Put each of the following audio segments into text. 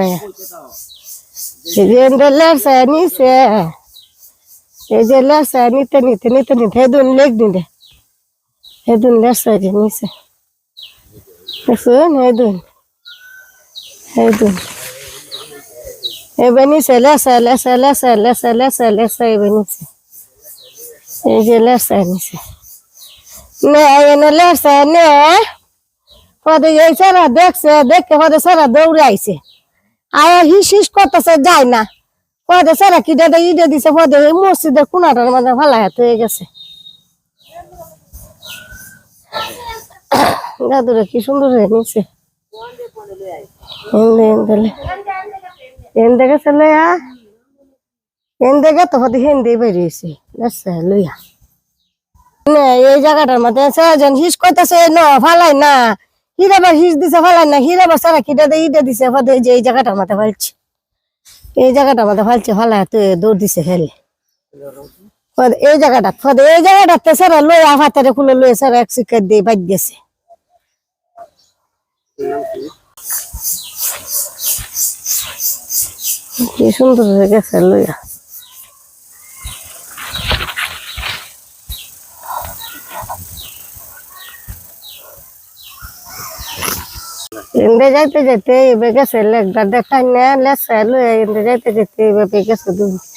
নাই লেরসা নিছে এই যে লেরসা নিতে নিতে নিতে নিতে হেদুন লেগ দিলে হেদুন লেরসা যে নিছে দেখুন হেদুন হেদুন এবার নিছে লেসা লেসা লেসা লেসা লেসা লেসা এবার নিছে এই যে লেসা নিছে নে এনে লেসা নে পদে এই সারা দেখছে দেখে পদে সারা দৌড়ে আইছে আয়া হিস হিস করতেছে, যায় না। পদে সারা কি দাদা ইডে দিছে পদে এই মসজিদের কোনাটার মধ্যে ভালো হয়ে গেছে। দাদুরা কি সুন্দর হয়ে নিছে। এই জায়গাটার মধ্যে সেজন হিস ন, ফালাই না। হিরাবার হিস দিছে ফালাই না হিরাবার সারা কিটা দিয়ে ইটা দিছে ফাদে যে এই জায়গাটার মধ্যে ফালছে। এই জায়গাটার মধ্যে ফালছে ফালাই তো দৌড় দিছে ফাদে এই জায়গাটা ফাদে এই জায়গাটাতে সারা লই আফাতারে খুলে লই সারা এক শিকার দিয়ে বাদ গেছে। কি সুন্দর গেছে লইয়া। এন্দে যাইতে যেতে এবার গেছে লেগটা দেখাই না লেসা লয়ে এন্দে যাইতে যেতে এবার গেছে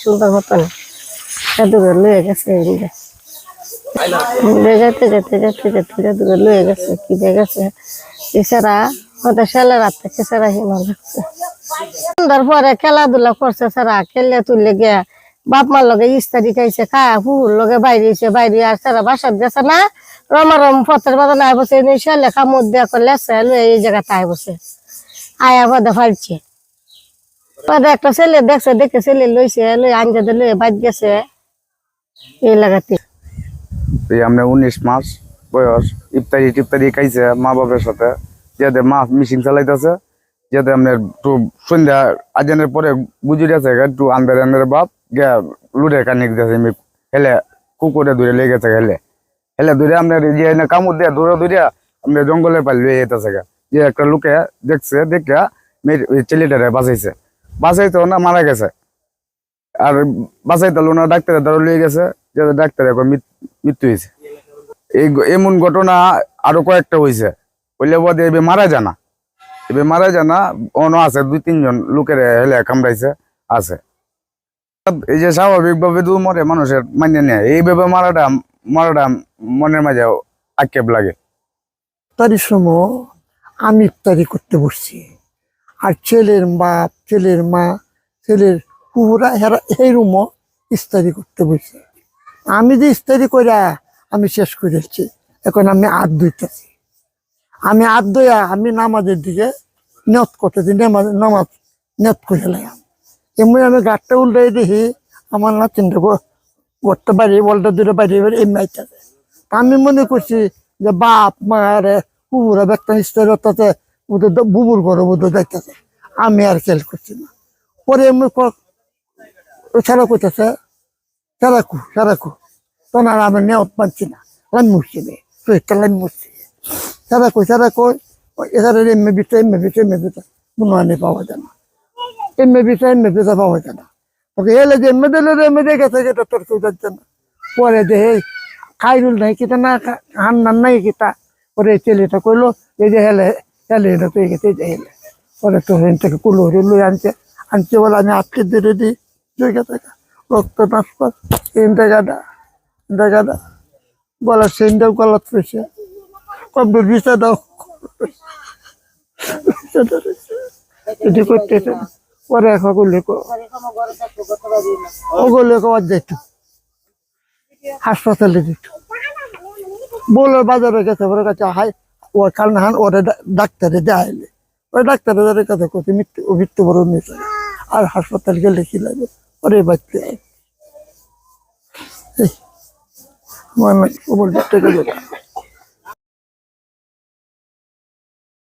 সুন্দর মতন। জাদুঘর লয়ে গেছে এন্দে এন্দে যাইতে যেতে যেতে যেতে জাদুঘর লয়ে গেছে, কি গেছে। এছাড়া ওদের ছেলে রাতে এছাড়া হিম লাগছে। সন্ধ্যার পরে খেলাধুলা করছে সারা খেলে তুললে গিয়া বাপ মার লগে ইস্তারি খাইছে, খা হুর লগে বাইরে বাইরে আর সারা বাসার গেছে না। রমারম পথের বাদা নাই বসে ছেলে খামুর দেয়া করলে এই জায়গাতে আয় বসে। আয়া পদে ফালছে পদে একটা ছেলে দেখছে, দেখে ছেলে লইছে, লই আঞ্জাদে লই বাদ গেছে। এই লাগাতে। আমরা উনিশ মাস বয়স, ইফতারি টিফতারি খাইছে মা বাবার সাথে। যাতে মা মিশিং চালাইতেছে যাতে আপনার একটু সন্ধ্যা আজানের পরে গুজরি আছে একটু আন্দার আন্দার বাপ গিয়া লুড়ে কানিক দিয়েছে হেলে কুকুরে দূরে লেগে গেছে হেলে দূরে এই যে কামড় দিয়ে দূরে দূরে আপনার জঙ্গলের পাল লুয়ে যেতেছে গা। যে একটা লোকে দেখছে দেখে ছেলেটারে বাঁচাইছে। বাঁচাইতো না, মারা গেছে। আর বাঁচাইতে না, ডাক্তারের দ্বারা লিয়ে গেছে যে ডাক্তার এখন মৃত্যু হয়েছে এই এমন ঘটনা আরও কয়েকটা হয়েছে হইলে বোধ এবে মারা জানা এবে মারা জানা অন্য আছে, দুই তিনজন লোকের হেলে কামড়াইছে, আছে। এই যে স্বাভাবিক ভাবে দু মরে মানুষের মানে নেয়। এইভাবে মারাটা মারাটা মনের মাঝে আক্ষেপ লাগে। ইফতারির সময় আমি ইফতারি করতে বসছি। আর ছেলের বাপ, ছেলের মা, ছেলের কুকুরা হেরা এই রুমও ইস্তারি করতে বসছে। আমি যে ইস্তারি কইরা আমি শেষ করেছি এখন আমি হাত ধুইতেছি। আমি হাত ধুইয়া আমি নামাজের দিকে নিয়ত করতেছি, নামাজ নামাজ নিয়ত করে লাগাম এমনি আমি গাঠটা উল্টাই দেখি, আমার নাতিনটা গড়টা বাড়ি, বলটা দূরে বাড়ি, এবার এমনি আইতাছে। আমি মনে করছি যে বাপ মার কুকুরা ব্যক্তি স্তর তাতে ওদের বুবুর ঘরে বোধ দেখতেছে আমি আর খেয়াল করছি না। পরে এমনি সারা করতেছে সারাকু সারাকু তখন আর আমি নেওয়া পাচ্ছি না। লাইন মুছছি নে শরীরটা লাইন কই, সারা কই? এখানে এমনি বিষয় এমনি বিষয় এমনি বিষয় কোনো আনে পাওয়া যায় না। এমনি বিষয় এমনি বিষয় পাওয়া যায় না। ওকে এলে যে এমনি দিলে এমনি দেখেছে যেটা তোর কেউ যাচ্ছে না। পরে যে খাইরুল নাই কিতা না হান্নান নাই কিতা পরে ছেলেটা কইলো এই যে হেলে হেলে এটা তো গেছে এই হেলে পরে তো হেন থেকে কুলো লই আনছে আনছে বলে আমি আটকে ধরে দিই জায়গা থেকে রক্ত কর এই জায়গাটা জায়গাটা গলা সেন্টাও গলত পেয়েছে কম্পিউটার বিষয় দাও এটি করতেছে পরে এখন করলে ওগুলো যেত হাসপাতালে দিত। বলল বাজারে গেছে ওর কাছে হাই ও কারণ হান ওরে ডাক্তারে দেখাইলে। ওই ডাক্তারের কাছে কত মৃত্যু মৃত্যুবরণ হয়েছে। আর হাসপাতাল গেলে কি লাগবে? ওরে এই, আমার না- ও বলছে, "ঠিক আছে,